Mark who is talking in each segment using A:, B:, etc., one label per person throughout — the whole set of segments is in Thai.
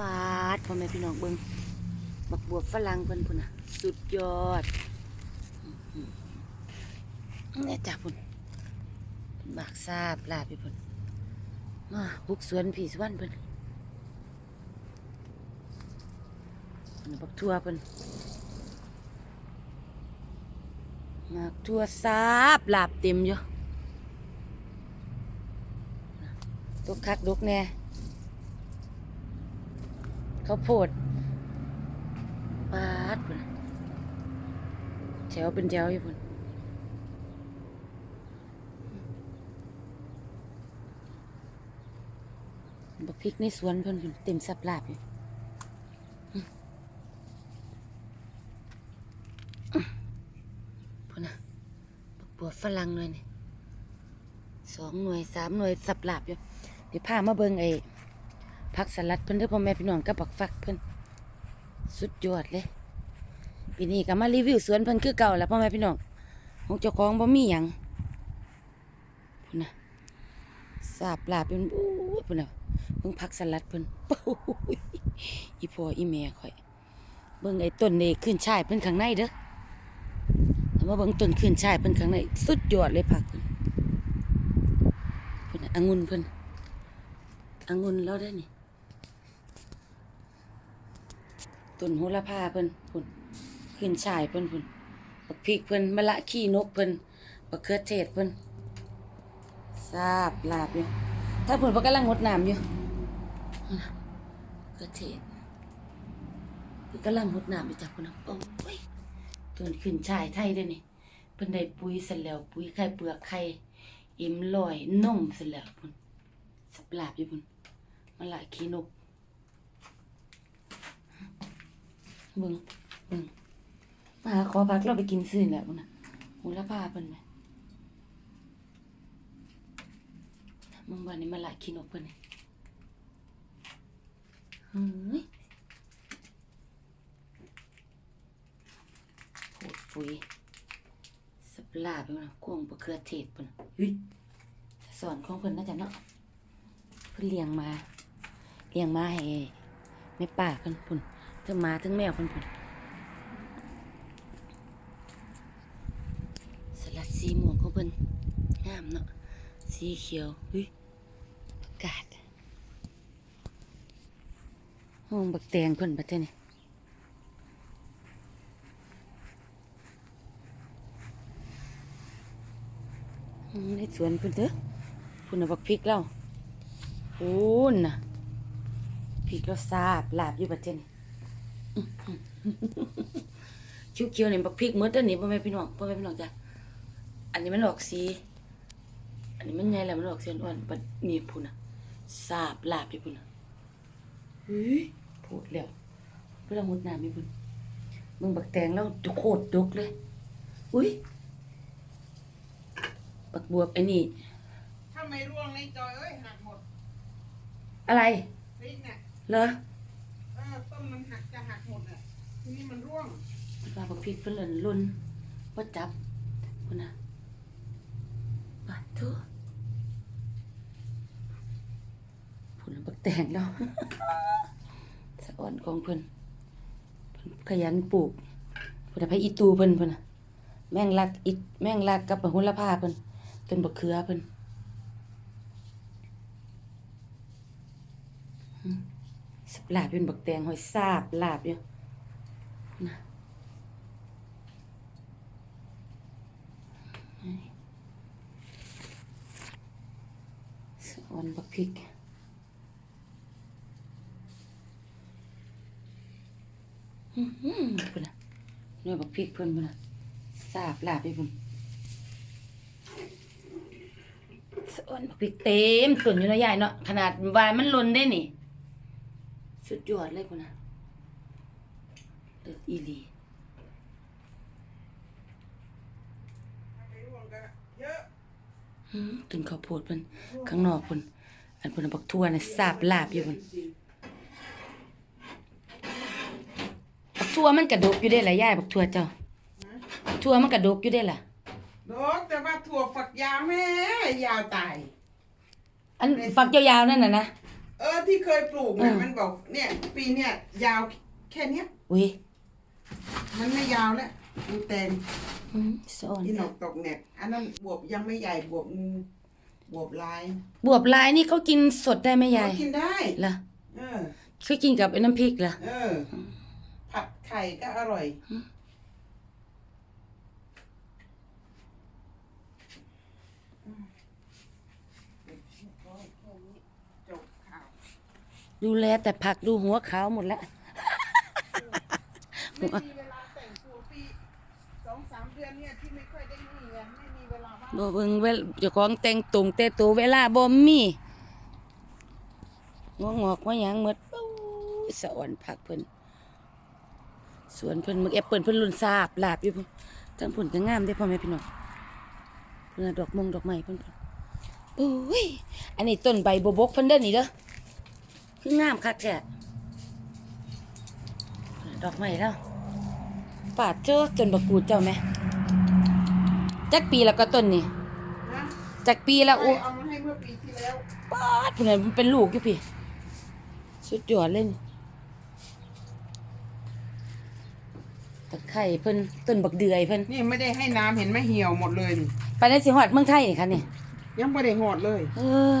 A: ปาดพ่อแม่พี่น้องเบิ่งบักบวบฝรั่งเพิ่นพุ่นน่ะ สุดยอดอื้อหือนี่จ้ะพุ่นบากซาบลาบพี่พุ่นมาบุกสวนผีสวนเพิ่นบักทั่วเพิ่นมากทั่วซาบลาบเต็มอยู่ตกคักดกแน่ ข้าวโพดปาดพุ่นแถวเป็นแถวอยู่พุ่นบักพริกในสวนเพิ่นพุ่นเต็มสับลาบอยู่พุ่นน่ะบักบัวฝรั่งหน่อยนี่สองหน่วยสามหน่วยสับลาบอยู่เดี๋ยวพามาเบิ่งไอ้ ผักสลัดเพิ่นเด้อพ่อแม่พี่น้องกับบักฟักเพิ่นสุดยอดเลยปีนี้ก็มารีวิวสวนเพิ่นคือเก่าแล้วพ่อแม่พี่น้องของเจ้าของบ่มีหยังพุ่นน่ะสาบลาบเป็นอู้ยพุ่นน่ะเบิ่งผักสลัดเพิ่นปู้ยอีพ่ออีแม่ข่อย เบิ่งไอ้ต้นนี่ขึ้นช่ายเพิ่นข้างในเด้อแต่ว่าเบิ่งต้นขึ้นช่ายเพิ่นข้างในสุดยอดเลยผักเพิ่นพุ่นองุ่นเพิ่นองุ่นแล้วได้นี่ ต้นโหระพาเพิ่นพุ่นขึ้นชายเพิ่นพุ่นบักพริกเพิ่นมะละขี้นกเพิ่นบักเขือเทศเพิ่นซาบลาบอยู่ถ้าเพิ่นบ่กำลังงดน้ำอยู่เขือเทศเพิ่นกำลังงดน้ำอยู่จ้ะพุ่นนะโอ้ยต้นขึ้นชายไทยเด้นี่เพิ่นได้ปุ๋ยเสร็จแล้วปุ๋ยไข่เปลือกไข่เอ็มลอยนมเสร็จแล้วพุ่นสับลาบอยู่พุ่นมะละขี้นก เบิ่งเบิ่งมาหาขอพักเราไปกินซื่อแหละพุ่นน่ะหูละพาเพิ่นไหมมึงวันนี้มาหลายขี้นกเพิ่นนี่เฮ้ยโหดปุ๋ยสับลาบไปพุ่นน่ะกวงบะเขือเทศเพิ่นน่ะเฮ้ยสอนของเพิ่นน่าจะเนาะเพิ่นเลี้ยงมาเลี้ยงมาให้แม่ป้าเพิ่นพุ่น ทั้งมาทั้งแมวเพิ่นพุ่นสลัดสีม่วงของเพิ่นงามเนาะสีเขียวเฮ้ยกาศห้องบักแตงเพิ่นบัดเท่นี่อืมในสวนเพิ่นเด้อพุ่นน่ะบักพริกเราพูนน่ะพริกเราซาบลาบอยู่บัดเท่นี่ คิ้วเขียวๆนี่บักพริกหมดอันนี้พ่อแม่พี่น้องพ่อแม่พี่น้องจ้ะอันนี้มันออกสี อันนี้มันใหญ่แล้วมันออกสีอ่อนๆบัดนี่พุ่นน่ะสาบลาบอยู่พุ่นน่ะเฮ้ยพูดแล้วเพื่อมุดน้ำอยู่พุ่นมึงบักแตงแล้วโคตรดกเลย อุ้ยบักบวบไอ้นี่
B: ถ้าไม่ร่วงในจอยเอ้ยหักหมด
A: อะไร
B: พริกเนี่ย
A: เหรอ
B: เออต้ นมันหักจะหักหมดอะทีนี้มันร่วง
A: มันว่าบักพริกเพิ่นหล่นหล่นบ่จับพุ่นน่ะบาดเถอะผลบักแตงแล้ว สะอ่อนของเพิ่นเพิ่นขยันปลูกเพิ่นเอาไปอีตูเพิ่นเพิ่นน่ะแม่งลักอิแม่งลักกับโหระพาเพิ่นต้นบักเขือเพิ่นอืม สับลาบเป็นบักแตงหอยซาบลาบอยู่นะสะอ่อนบักพริกอืมพุ่นนะเนื้อบักพริกเพิ่นเพุ่นน่ะสาบลาบไปพุ่นสะอ่อนบักพริกเต็มต้นอยู่นาะยายเนาะขนาดวายมันล่นได้นี่ สุดยอดเลยพุ่นน่ะเลิศอีหลี
B: ถ้าไม่ร่วงก็เยอะ
A: อืมต้นข้าวโพดเพิ่นข้างนอกพุ่นอันพุ่นนะบักทั่วน่ะสาบลาบอยู่พุ่นบักทั่วมันกระดกอยู่ได้ล่ะยายบักทั่วเจ้า
B: นะ
A: บักทั่วมันกระดกอยู่ได้ล่ะ
B: ดอกแต่ว่าถั่วฝักยาวแม่ยาวตาย
A: อันฝักยาวๆนั่นน่ะนะ
B: เเออที่เคยปลูก
A: อื
B: นะ
A: ม
B: มันบอกเนี่ย ปีเนี่ยยาวแค่เนี้ย
A: อุ้ย
B: มันไม่ยาวแล้วดูแตง
A: อืมสอน
B: ที่หนกตกเนี่ยอันนั้นบวบยังไม่ใหญ่บวบงูบวบลาย
A: บวบลายนี่เขากินสดได้ไหมยาย
B: กินได้
A: เหรอ
B: เออ
A: เขากินกับไอ้น้ำพริกเหรอ
B: เออ ผัดไข่ก็อร่อย จบข่าว
A: ดูแลแต่ผักดูหัวขาวหมดแล้ว
B: ไม่มีเวลาแต่งตัวปีสองสามเดือนเนี่ยที่ไม่ค่อยได้มีไงไม่มีเวลาว่าง
A: บ่เบิ่งเวลเจ้าของแต่งตุงแต่ตัวเวลาบ่มีงอกงอกว่าหยังหมดอู้ยสะอ่อนผักเพิ่นสวนเพิ่นมึกแอปเปิลเพิ่นรุ่นซาบลาบอยู่พุ่นทั้งพุ่นก็งามเด้อพ่อแม่พี่น้องเพิ่นน่ะดอกมงดอกไม้เพิ่นเพิ่นโอ้ยอันนี้ต้นใบบวบกเพิ่นเด้อนี่เด้อ คืองามคักแท้ดอกไม้แล้วปาดเจ้อต้นบักกูดเจ้าแม่จักปีแล้วก็ต้นนี่
B: นะ
A: จากปีแล้ว
B: ใคร
A: อู้
B: เอามาให้เมื่อปีที่แล้ว
A: ปาดพุ่นน่ะมันเป็นลูกอยู่พี่ สุดยอดเลยนี่ตะไคร่เพิ่นต้นบักเดือยเพิ่น
B: นี่ไม่ได้ให้น้ำเห็นไหมเหี่ยวหมดเลยนี่
A: ไปได้สิฮอดเมืองไทยนี่ค่ะนี่
B: ยังไม่ได้หอดเลย
A: เออ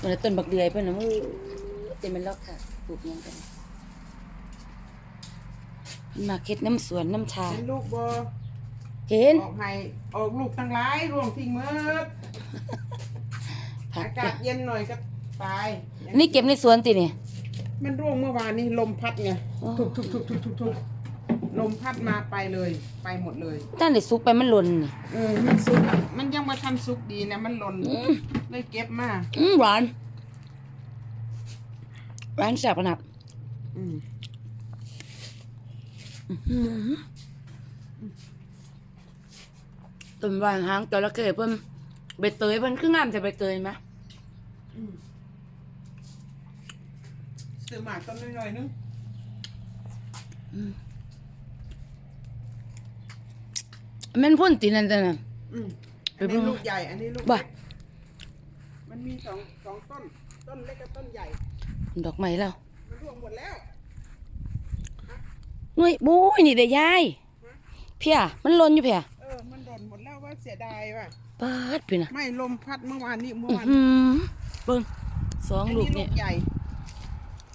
A: มันนะต้นบักเดือยเพิ่นน่ะมือ เต็มเป็นล็อกค่ะปลูกหยังกันเพิ่นมาเฮ็ดน้ำสวนน้ำชา
B: เห็นลูกบอ
A: เห็น
B: ออกให้ออกลูกตั้งหลายร่วงทิ้งเมืด
A: ผัก
B: อากาศเย็นหน่อยก็ตาย
A: อันนี้เก็บในสวนตินี่
B: มันร่วงเมื่อวานนี้ลมพัดไง
A: อ๋อ
B: ทุกทุกทุกทุกทุกทุกลมพัดมาไปเลย ไปหมดเลย
A: ท่านได้สุกไปมันหล่นนี่
B: เออมันสุกอะมันยังมาทันสุกดีนะมันหล่น
A: อืม
B: เลยเก็บมา
A: อืมหวาน หวานแซ่บขนาด
B: อืม
A: อืมต้นวางหางจระเข้เพิ่นใบเตยเพิ่นคืองามแต่ใบเตยไหม
B: อืมซื้อหมากต้นน้อยๆนึง
A: แม่นพ่นตีนั่นจ้ะน่ะ
B: อืม
A: ไป
B: อัน
A: เบิ่
B: นี้
A: ง
B: ลูกใหญ่ อันนี้ลูก
A: บ่
B: เล็กมันมีสองสองต้น ต้นเล็กกับต้นใหญ่
A: ดอกไม้แล้ว
B: มันร่วงหมดแล้ว
A: หนุ่ยบุ้ยนี่ได้ยายเพียมันหล่นอยู่เพีย
B: เออมันหล่นหมดแล้วว่าเสียดายว่ะ
A: ปาดพี่น่ะ
B: ไม่ลมพัดเมื่อวานนี้เมื่อ
A: อื้อ
B: วาน
A: หือเบิ่งสอง
B: อัน
A: ลู
B: นี้
A: ก
B: ลู
A: เนี่ย
B: กใหญ่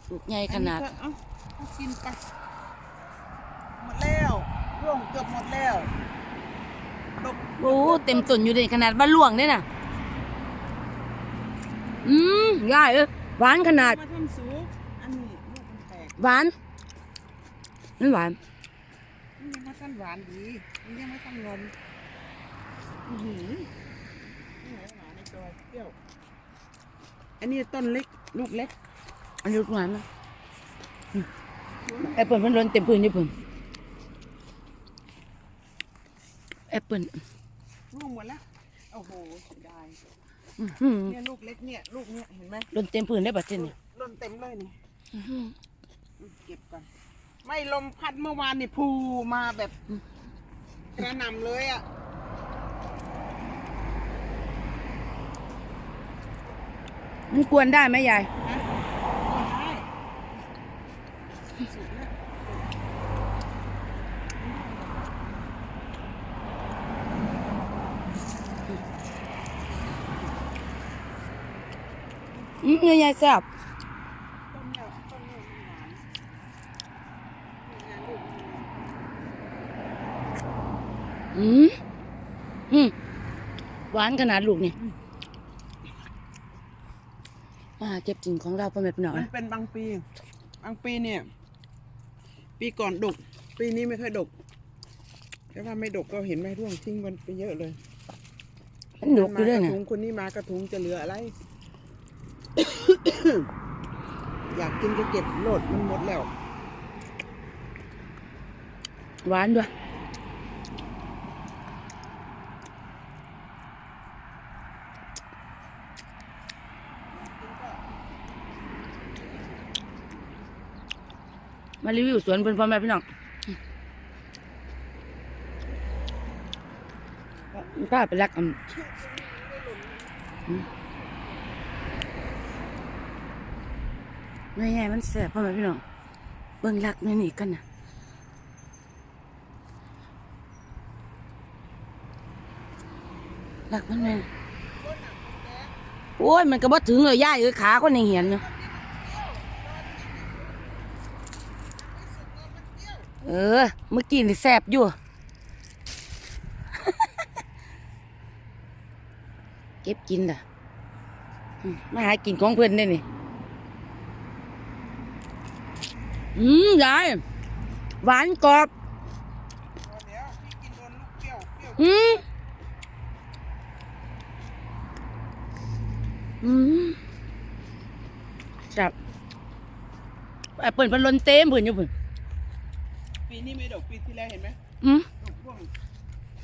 A: ลูกใหญ่ขนาด
B: อัก็เอ้าเอากินไปหมดแล้วร่วงเกือบหมดแล้วดก
A: โอ้เต็มต้นอยู่เด้ขนาดบ้านหลวงเนี่ยน่ะอืมยายเอ้ย หวานขนาด
B: มาทำสูงอันนี้ลูกมันแตก
A: หวานมันหวาน
B: มันยังไม่ทันหวานดีมันยังไม่ทันนมอือหือนี่ไหนหวานในตัวเปรี้ยวอันนี้ต้นเล็กลูกเล็ก
A: อันนี้หวานมั้ยอืมแอปเปิลมันหล่นเต็มพื้นอยู่เพิ่นแอปเปิล
B: ร่วงหมดแล้วโอ้โหเสียดาย
A: อื้อหือ
B: เนี่ยลูกเล็กเนี่ยลูกเนี่ยเห็นไหม
A: หล่นเต็มพื้นได้บัดนี้
B: หล่นเต็มเลยนี่
A: อื้อหือ
B: อืมเก็บก่อนไม่ลมพัดเมื่อวานนี่พูมาแบบกระหน่ำเลยอะ
A: มันกวนได้ไหมยาย
B: นะได้สุดแล้ว
A: อืมยายแซ่บ
B: ต้นเนี่ยต้นเนี่ยมันหวานเนี่ยลู กมันหวาน
A: อืมอืมหวานขนาดลูกนี่มาเก็บจริงของเราพ่อแม่พี่น้อง
B: มันเป็นบางปี บางปีเนี่ย ปีก่อนดก ปีนี้ไม่ค่อยดก แต่ว่าไม่ดกก็เห็นไหมร่วงทิ้งกันไปเยอะเลย
A: มันดกอยู่ด้วย
B: มาก
A: นะ
B: ระถุงคนนี้มากระถุงจะเหลืออะไร อยากกินก็เก็บโหลดมันหมดแล้ว
A: หวานด้วยมารีวิวสวนเพื่อนพ่อแม่พี่น้องกล้าไปรักอืม หน่วยใหญ่มันแสบพ่อแม่พี่น้องเบิ่งรักหน่วยนี่กันนะรักมันแม่โอ้ยมันก็บ่ถึงเลยย่ายเอ้ยขาคนยังเหียนอยู่เออ เมื่อกี้นี่แสบอยู่ เก็บกินล่ะมมาหากินของเพื่อนได้นี่ อืมยายหวานกรอบ
B: พอแล้วพี่กินโดนลูกเปรี้ยวเปรี้ยว
A: อืมอืมจับแอปเปิลพันลนเต็มผืนอยู่ผืน
B: ปีนี้ไม่ดกปีที่แล้วเห็นไหม
A: อืม
B: ดกพ่วง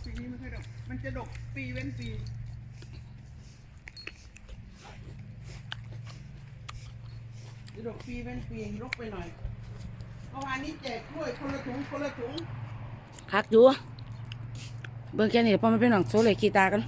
B: ปีนี้ไม่ค่อยดกมันจะดกปีเว้นปีจะดกปีเว้นปีลกไปหน่อย เมื่อวานนี้แจกกล้วยคนละถุงคนละถุง
A: คักอยู่เบิ่งแค่นี้พอมันเป็นหนังโซเลยขีตากัน